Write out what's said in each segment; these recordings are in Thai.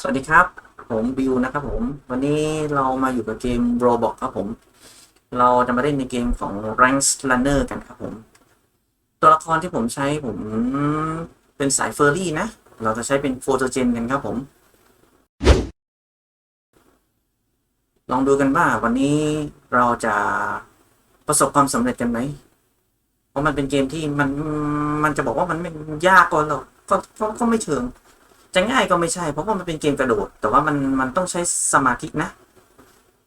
สวัสดีครับ ผมบิวนะครับผม วันนี้เรามาอยู่กับเกม Roblox ครับผม เราจะมาเล่นในเกมของ Rank Runner กันครับผม ตัวละครที่ผมใช้ผมเป็นสายเฟอร์รี่นะ เราจะใช้เป็นโฟโตเจนกันครับผม ลองดูกันว่าวันนี้เราจะประสบความสำเร็จกันไหม เพราะมันเป็นเกมที่มันมันจะบอกว่ามันไม่ยากก็หรอกก็ก็ไม่เชิง จะง่ายก็ไม่ใช่ เพราะว่ามันเป็นเกมกระโดด แต่ว่ามันมันต้องใช้สมาธินะ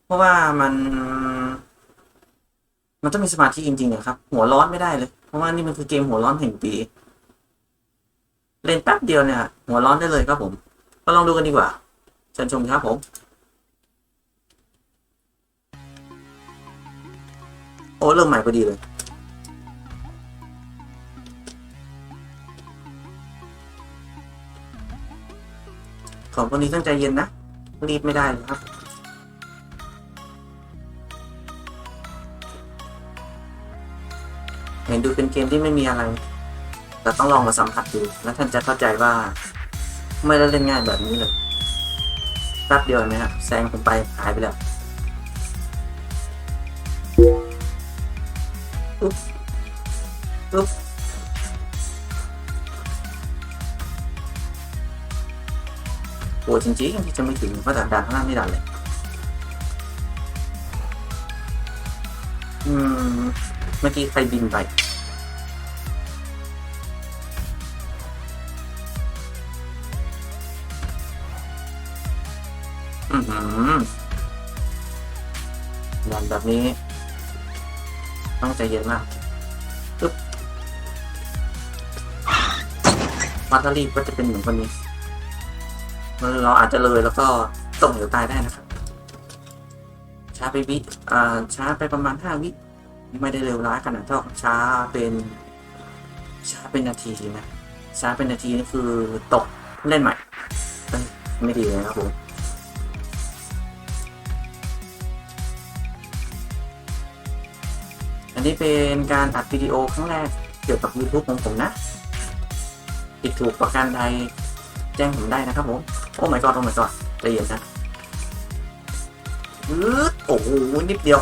เพราะว่ามัน มันต้องมีสมาธิจริงๆอะครับ หัวร้อนไม่ได้เลย เพราะว่านี่มันคือเกมหัวร้อนแห่งปี เล่นแป๊บเดียวเนี่ย หัวร้อนได้เลยครับผม ก็ลองดูกันดีกว่าเชิญชมครับผมโอ้เริ่มใหม่พอดีเลย องพวกนี้ต้องใจเย็นนะ รีบไม่ได้เลยครับ เห็นดูเป็นเกมที่ไม่มีอะไรแต่ต้องลองมาสัมผัสดู แล้วท่านจะเข้าใจว่า ไม่ได้เล่นง่ายแบบนี้เลยแป๊บเดียวไหมครับแซงผมไปหายไปแล้วอุ๊บอุ๊บ โหจริงๆที่จะไม่ถึงเพราะด่านด่านข้างล่างไม่ด่านเลย อืม เมื่อกี้ใครบินไปอือหือด่านแบบนี้ ต้องใจเย็นมากปึ๊บมาตารีก็จะเป็นเหมือนคนนี้ เราอาจจะเลยแล้วก็ตกเหวตายได้นะครับ ช้าไปวิอ่าช้าไปประมาณห้าวิ ไม่ได้เร็วร้ายขนาดเท่าช้าเป็นช้าเป็นนาทีนะช้าเป็นนาทีนี่คือตกเล่นใหม่ไม่ดีเลยครับผมอันนี้เป็นการอัดวิดีโอครั้งแรกเกี่ยวกับ YouTube ของผมนะผิดถูกประการใด จ้งผมได้นะครับผม โอ้ my god โอ้ my god ใจเย็นนะอืดโอ้โหนิดเดียว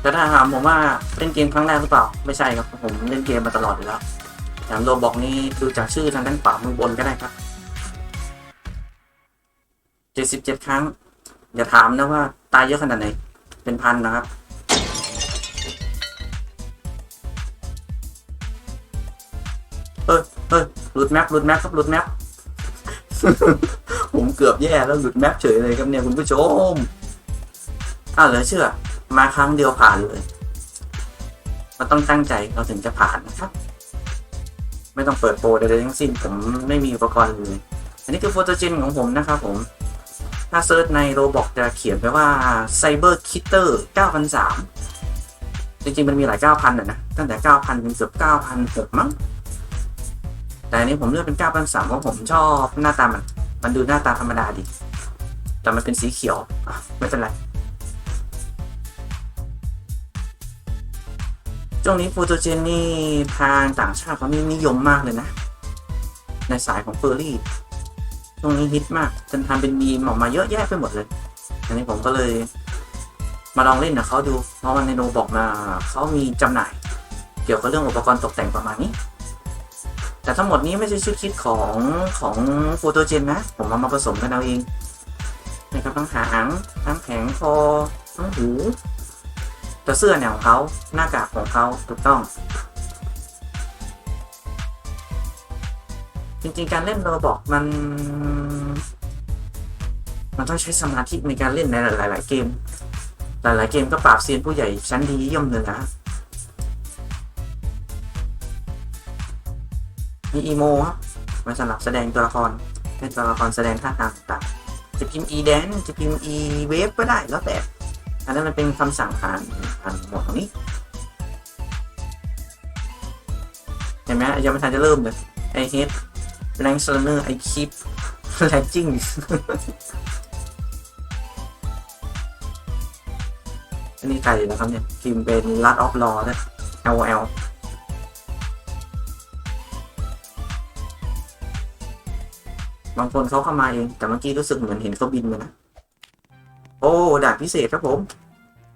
แต่ถ้าถามผมว่าเล่นเกมครั้งแรกหรือเปล่า ไม่ใช่ครับ ผมเล่นเกมมาตลอดอยู่แล้วแถมโรบอกนี่ดูจากชื่อทางด้านขวามือบนก็ได้ครับ77ครั้ง อย่าถามนะว่าตายเยอะขนาดไหน เป็นพันนะครับ เฮ้ยหลุดแมปหลุดแมปครับหลุดแมป ผมเกือบแย่แล้วหลุดแมปเฉยเลยครับเนี่ยคุณผู้ชมอ้าวเหลือเชื่อ มาครั้งเดียวผ่านเลยมันต้องตั้งใจเราถึงจะผ่านนะครับ ไม่ต้องเปิดโปรใดๆทั้งสิ้นผมไม่มีอุปกรณ์เลย อันนี้คือโฟโตเจนของผมนะครับผม ถ้าเซิร์ชในโรบอกจะเขียนไว้ว่า Cyber Kitter 9003จริงๆ มันมีหลาย 9,000อะนะ ตั้งแต่ 9,000 ถึงเกือบ9,006มั้ง แต่อันนี้ผมเลือกเป็น9,003เพราะผมชอบหน้าตามัน มันดูหน้าตาธรรมดาดี แต่มันเป็นสีเขียวไม่เป็นไร ช่วงนี้โฟโตเจนนี่ทางต่างชาติเขานี่นิยมมากเลยนะ ในสายของเฟอร์รี่ช่วงนี้ฮิตมากจนทำเป็นมีมออกมาเยอะแยะไปหมดเลย อันนี้ผมก็เลยมาลองเล่นกับเขาดู เพราะวันในโนบอกมาเขามีจำหน่าย เกี่ยวกับเรื่องอุปกรณ์ตกแต่งประมาณนี้ แต่ทั้งหมดนี้ไม่ใช่ชุดคิดของของโฟโตเจนนะ ผมเอามาผสมกันเอาเองนะครับทั้งหางทั้งแผงคอทั้งหูแต่เสื้อเนี่ยของเขาหน้ากากของเขาถูกต้อง จริงๆการเล่นโรบอกมัน มันต้องใช้สมาธิในการเล่นในหลาย ๆ เกม หลาย ๆ เกมก็ปราบเซียนผู้ใหญ่ชั้นดีเยี่ยมเลยนะ อีโมครับไว้สำหรับแสดงตัวละครให้ตัวละครแสดงท่าทางต่างจะพิมพ์ e dance จะพิมพ์ e wave ก็ได้แล้วแต่ อันนั้นมันเป็นคำสั่งผ่านผ่านหมวดตรงนี้เห็นไหมยังไม่ทันจะเริ่มเลยไอเฮดแรงเซอร์เนอร์ไอคิปแรงจิ้งอันนี้ใครนะครับเนี่ยพิมพ์เป็น Last of Law นะ LOL บางคนเขาเข้ามาเอง แต่เมื่อกี้รู้สึกเหมือนเห็นเขาบินไปนะ โอ้ด่านพิเศษครับผม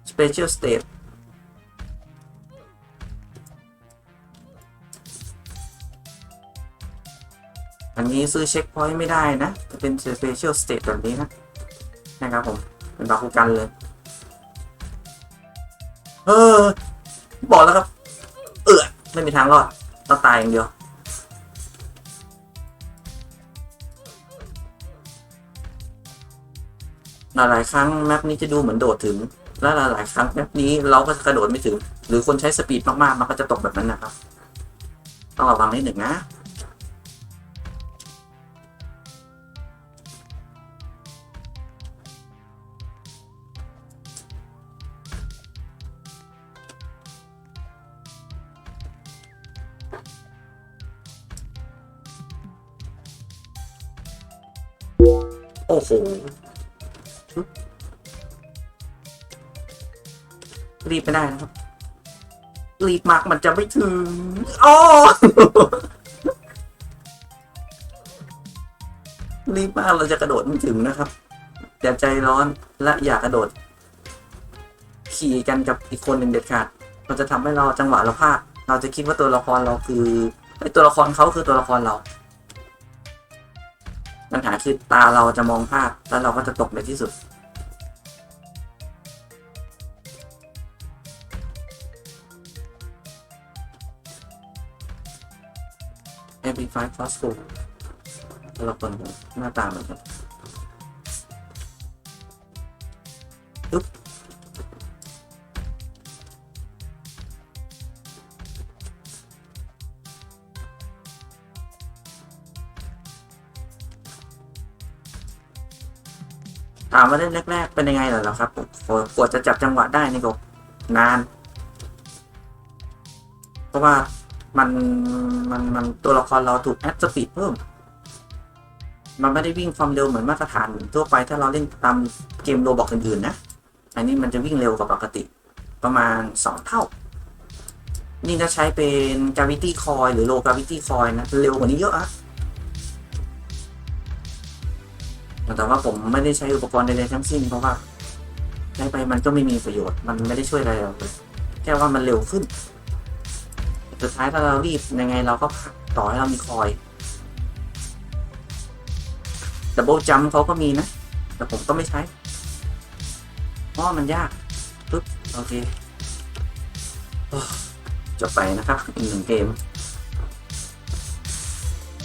Special State อันนี้ซื้อเช็คพอยต์ไม่ได้นะจะเป็น Special State แบบนี้นะ นะครับผม เป็นบาคูกันเลย เออ บอกแล้วครับ เออไม่มีทางรอดต้องตายอย่างเดียว หลายๆครั้งแมปนี้จะดูเหมือนโดดถึง และหลายๆครั้งแมปนี้เราก็จะกระโดดไม่ถึง หรือคนใช้สปีดมากๆมันก็จะตกแบบนั้นนะครับต้องระวังนิดหนึ่งนะโอ้โห รีบไม่ได้นะครับ รีบมากมันจะไม่ถึงอ๋อรีบมากเราจะกระโดดไม่ถึงนะครับอย่าใจร้อนและอย่ากระโดด ขี่กันกับอีกคนหนึ่งเด็ดขาดมันจะทำให้เราจังหวะเราพลาดเราจะคิดว่าตัวละครเราคือไอตัวละครเขาคือตัวละครเรา ปัญหาคือตาเราจะมองภาพ แล้วเราก็จะตกในที่สุด Amplify Crossbow ตัวละครหน้าตาเหมือนกันปึ๊บ ถามมาเล่นแรก ๆ เป็นยังไงเหรอครับผมกว่าจะจับจังหวะได้นี่ก็นาน เพราะว่ามันมันมันตัวละครเราถูกแอดสปีดเพิ่ม มันไม่ได้วิ่งความเร็วเหมือนมาตรฐานทั่วไปถ้าเราเล่นตามเกมโรบอกอื่นๆนะ อันนี้มันจะวิ่งเร็วกว่าปกติ ประมาณ 2 เท่า นี่ถ้าใช้เป็น gravity coil หรือ low gravity coil นะ เร็วกว่านี้เยอะอะ แต่ว่าผมไม่ได้ใช้อุปกรณ์ใดๆทั้งสิ้น เพราะว่าใช้ไปมันก็ไม่มีประโยชน์ มันไม่ได้ช่วยอะไรเราเลยแค่ว่ามันเร็วขึ้น สุดท้ายถ้าเรารีบยังไงเราก็ต่อให้เรามีคอยดับเบิลจัมเขาก็มีนะ แต่ผมก็ไม่ใช้ เพราะมันยากปึ๊บโอเคจบไปนะครับ อีกหนึ่งเกม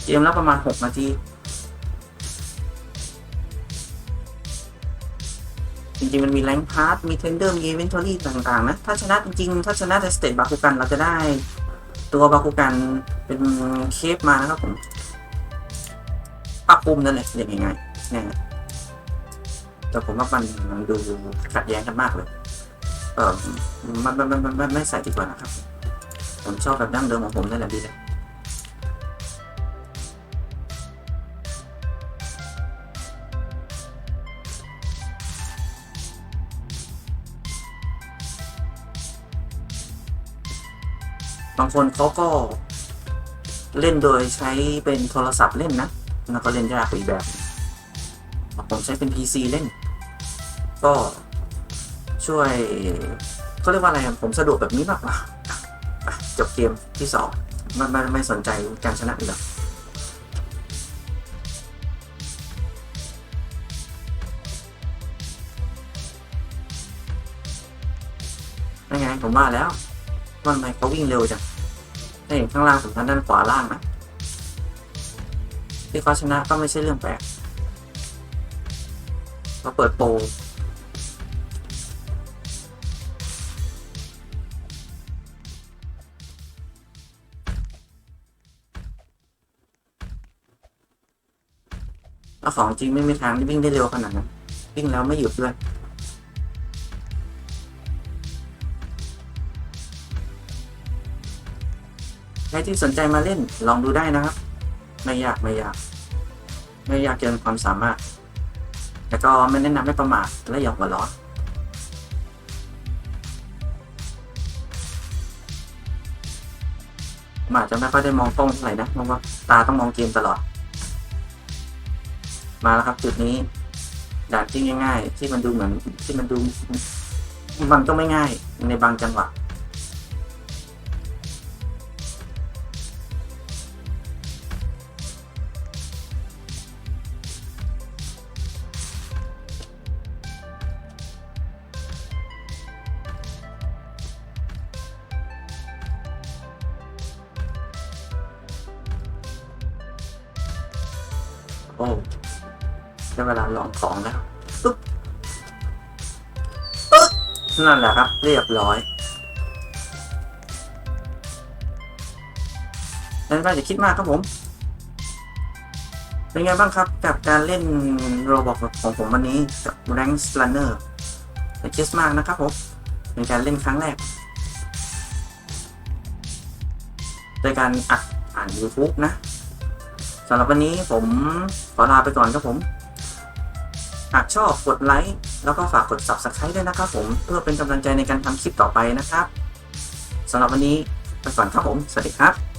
เกมแล้วประมาณ 6 นาที จริงๆ มันมีแรงพาร์ทมีเทนเดอร์ มีเอเวนทอรี่ต่างๆ นะ ถ้าชนะจริงๆ ถ้าชนะในสเตทบาคุกันเราจะได้ตัวบาคุกันเป็นเคปมานะครับผมปรับปรุมนั่นแหละเรียกง่ายๆเนี่ยแต่ผมว่ามันมันดูขัดแย้งกันมากเลย เออมันมันมันมันไม่ใส่ดีกว่านะครับ ผมชอบแบบดั้งเดิมของผมนั่นแหละดีเลย บางคนเขาก็เล่นโดยใช้เป็นโทรศัพท์เล่นนะแล้วก็เล่นยากอีกแบบผมใช้เป็น PC เล่น ก็ช่วยเขาเรียกว่าอะไรผมสะดวกแบบนี้มากกว่าจบเกมที่สองมันไม่ไม่สนใจการชนะอีกแล้วยังไงผมว่าแล้ว ว่าทำไมเขาวิ่งเร็วจังถ้เห็นข้างล่างผมทางด้านขวาล่างนะที่เขาชนะก็ไม่ใช่เรื่องแปลกเขาเปิดโปรแล้วของจริงไม่มีทางที่วิ่งได้เร็วขนาดนั้น วิ่งแล้วไม่หยุดด้วย ครที่สนใจมาเล่นลองดูได้นะครับ ไม่ยากไม่ยาก ไม่ยากเกินความสามารถ แต่ก็ไม่แนะนำให้ประมาทและอย่าหัวร้อนมาจจะไม่ค่อยได้มองกล้องเท่าไหร่นะเพราะว่าตาต้องมองเกมตลอด มาแล้วครับจุดนี้ด่านที่ง่าย ๆ ที่มันดูเหมือนที่มันดู มันก็ไม่ง่ายในบางจังหวะ โอ้ได้เวลาลองของแล้วปึ๊บปึ๊บนั่นแหละครับ เรียบร้อยแล้วไม่จะคิดมากครับผม เป็นไงบ้างครับกับการเล่นโรบอกของผมวันนี้กับ Rank Runner แต่คิดมากนะครับผม เป็นการเล่นครั้งแรก โดยการอัดอ่าน YouTube นะ สำหรับวันนี้ผมขอลาไปก่อนครับผม หากชอบกดไลค์แล้วก็ฝากกด Subscribe ด้วยนะครับผมเพื่อเป็นกำลังใจในการทำคลิปต่อไปนะครับสำหรับวันนี้ไปก่อนครับผม สวัสดีครับ